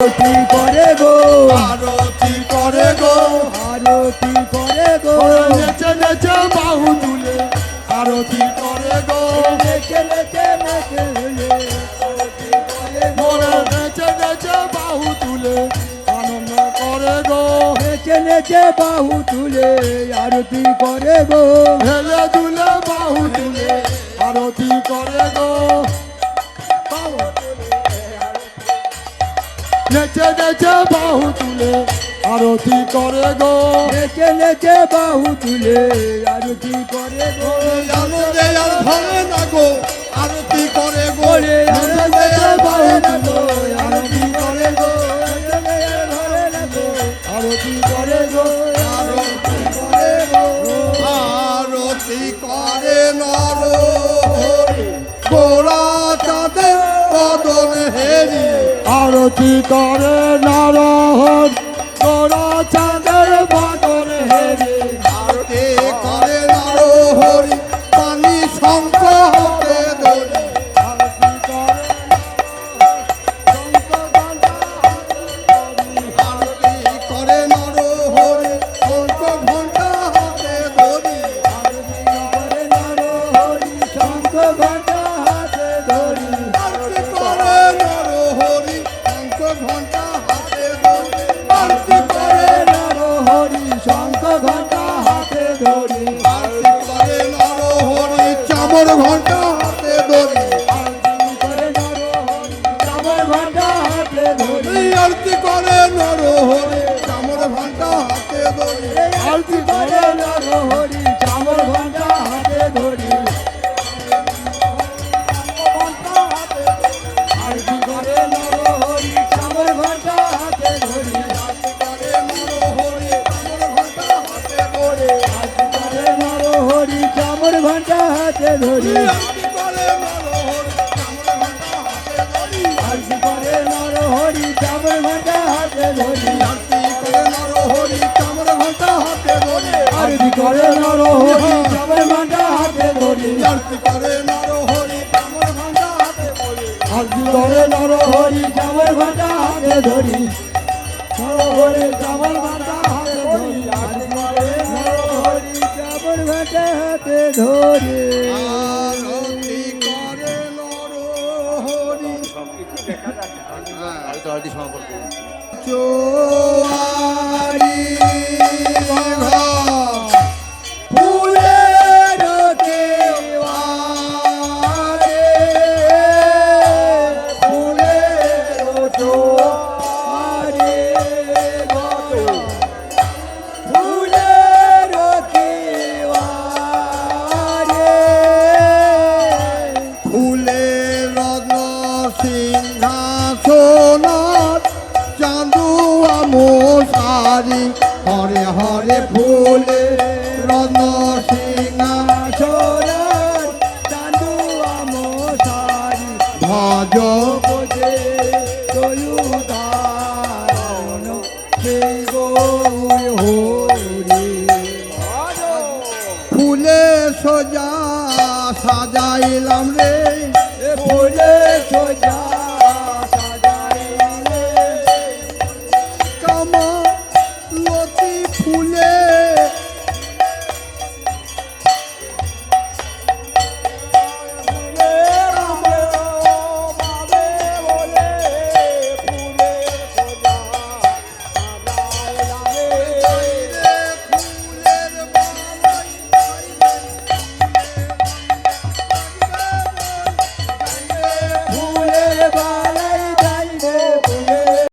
আরতি করে গো। আরতি করে গো। আরতি করে গো। নেচে নেচে বাহু তুলে। আরতি করে গো। নেচে নেচে নেচে আরতি করে গো। নেচে নেচে বাহু তুলে। আনন্দ করে গো। নেচে নেচে বাহু তুলে। আরতি করে গো। হেলে দুলে বাহু তুলে। আরতি করে গো। বাহু তুলে। নেচে নেচে বাহু তুলে আরতি করে গো। নেচে নেচে বাহু তুলে আরতি করে গো। আনন্দে আর না গো আরতি করে গো। আনন্দে নেচে বাহু বাহু তুলে তুলে আরতি করে গো। আরতি করে গো। আরতি করে গো আরতি করে নর। গোরা চাঁদের বদন হেরি। আরতি করে নর হরি ধরি আরতি করে নর হরি চামর ঘণ্টা হাতে ধরি। আরতি করে নর হরি চামর ঘণ্টা হাতে ধরি। আরতি করে নর হরি ঘণ্টা হাতে ধরি। আরতি করে নর হরি চামর ঘণ্টা হাতে ধরি। আরতি করে নর হরি চামর ঘণ্টা হাতে ধরি। করে নর হরি চামর ঘণ্টা হাতে ধরি। আরতি করে নর হরি চামর ঘণ্টা হাতে ধরি। নর হরি চামর ঘণ্টা হাতে ধরি। আরতি করে চামর ভাটা হাতে ধরে। আরতি করে সিংহাসনার চাঁদুয়া মশারি হরে হরে ফুলে রত্ন সিংহাসন চান্দুয়া মশারি ভজ বোঝে সেই হরি। ফুলে সোজা সাজাইলাম রে ফুলে সোজা